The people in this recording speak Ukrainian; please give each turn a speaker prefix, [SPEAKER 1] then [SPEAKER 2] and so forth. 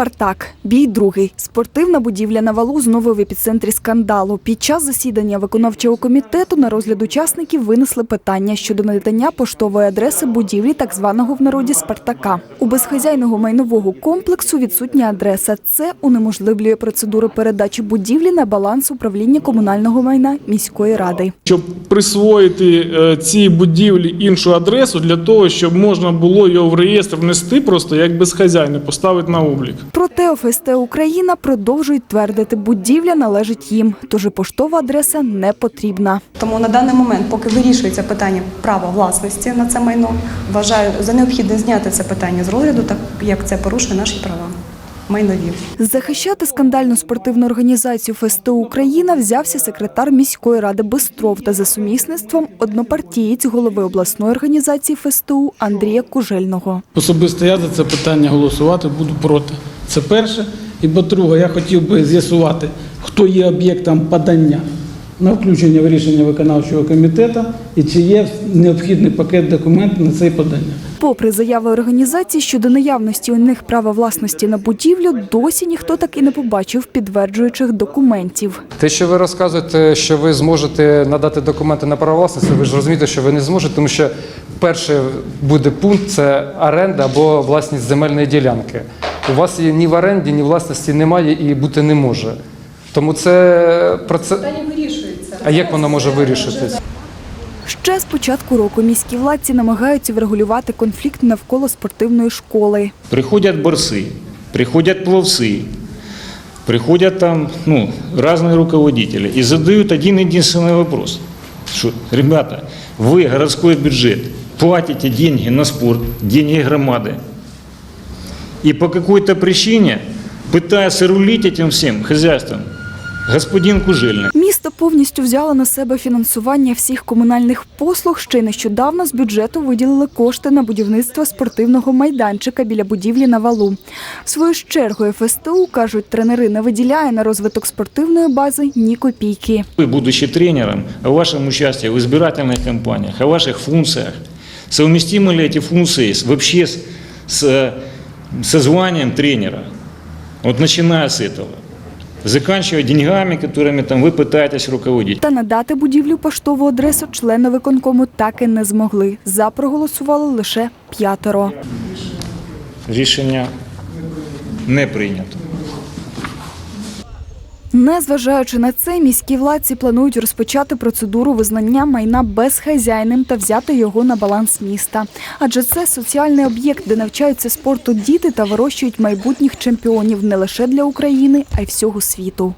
[SPEAKER 1] Спартак. Бій другий. Спортивна будівля на валу знову в епіцентрі скандалу. Під час засідання виконавчого комітету на розгляд учасників винесли питання щодо надання поштової адреси будівлі так званого в народі Спартака. У безхазяйного майнового комплексу відсутня адреса. Це унеможливлює процедуру передачі будівлі на баланс управління комунального майна міської ради.
[SPEAKER 2] щоб присвоїти е, цій будівлі іншу адресу для того, щоб можна було його в реєстр внести просто як безхазяйне, поставити на облік.
[SPEAKER 1] Проте ОФСТ Україна продовжують твердити, будівля належить їм, тож і поштова адреса не потрібна.
[SPEAKER 3] Тому на даний момент, поки вирішується питання права власності на це майно, вважаю за необхідне зняти це питання з розгляду, так як це порушує наші права майнові.
[SPEAKER 1] Захищати скандальну спортивну організацію ФСТУ Україна взявся секретар міської ради Бистров та за сумісництвом однопартієць голови обласної організації ФСТУ Андрія Кужельного.
[SPEAKER 4] Особисто я за це питання голосувати буду проти. Це перше. І по-друге, я хотів би з'ясувати, хто є об'єктом подання на включення в рішення виконавчого комітету і чи є необхідний пакет документів на це подання.
[SPEAKER 1] Попри заяви організації щодо наявності у них права власності на будівлю, досі ніхто так і не побачив підтверджуючих документів.
[SPEAKER 5] Те, що ви розказуєте, що ви зможете надати документи на право власності, ви ж розумієте, що ви не зможете, тому що перший буде пункт це оренда або власність земельної ділянки У вас її ні в оренді, ні власності немає і бути не може. Тому це про це.
[SPEAKER 3] вирішується.
[SPEAKER 5] А як воно може вирішитись?
[SPEAKER 1] Ще з початку року міські владці намагаються врегулювати конфлікт навколо спортивної школи.
[SPEAKER 6] Приходят борцы, приходят пловцы, приходят там ну, разные руководители и задают один единственный вопрос. Что, ребята, вы, городской бюджет, платите деньги на спорт, деньги громады. И по какой-то причине пытается рулить этим всем хозяйством господин Кужельный.
[SPEAKER 1] Місто повністю взяло на себе фінансування всіх комунальних послуг. Ще й нещодавно з бюджету виділили кошти на будівництво спортивного майданчика біля будівлі на валу. В свою ж чергу ФСТУ, кажуть, тренери не виділяє на розвиток спортивної бази ні копійки.
[SPEAKER 6] Вы, будучи тренером, о вашем участии в избирательных кампаниях, о ваших функциях, совместимы ли эти функции с- вообще с, с, со званием тренера? Вот начиная с этого. Заканчивая деньгами, которыми там вы пытаетесь руководить.
[SPEAKER 1] Та надати будівлю поштову адресу члени виконкому так і не змогли. За проголосували лише п'ятеро.
[SPEAKER 6] Рішення не прийнято.
[SPEAKER 1] Незважаючи на це, міські владці планують розпочати процедуру визнання майна безхазяйним та взяти його на баланс міста. Адже це соціальний об'єкт, де навчаються спорту діти та вирощують майбутніх чемпіонів не лише для України, а й всього світу.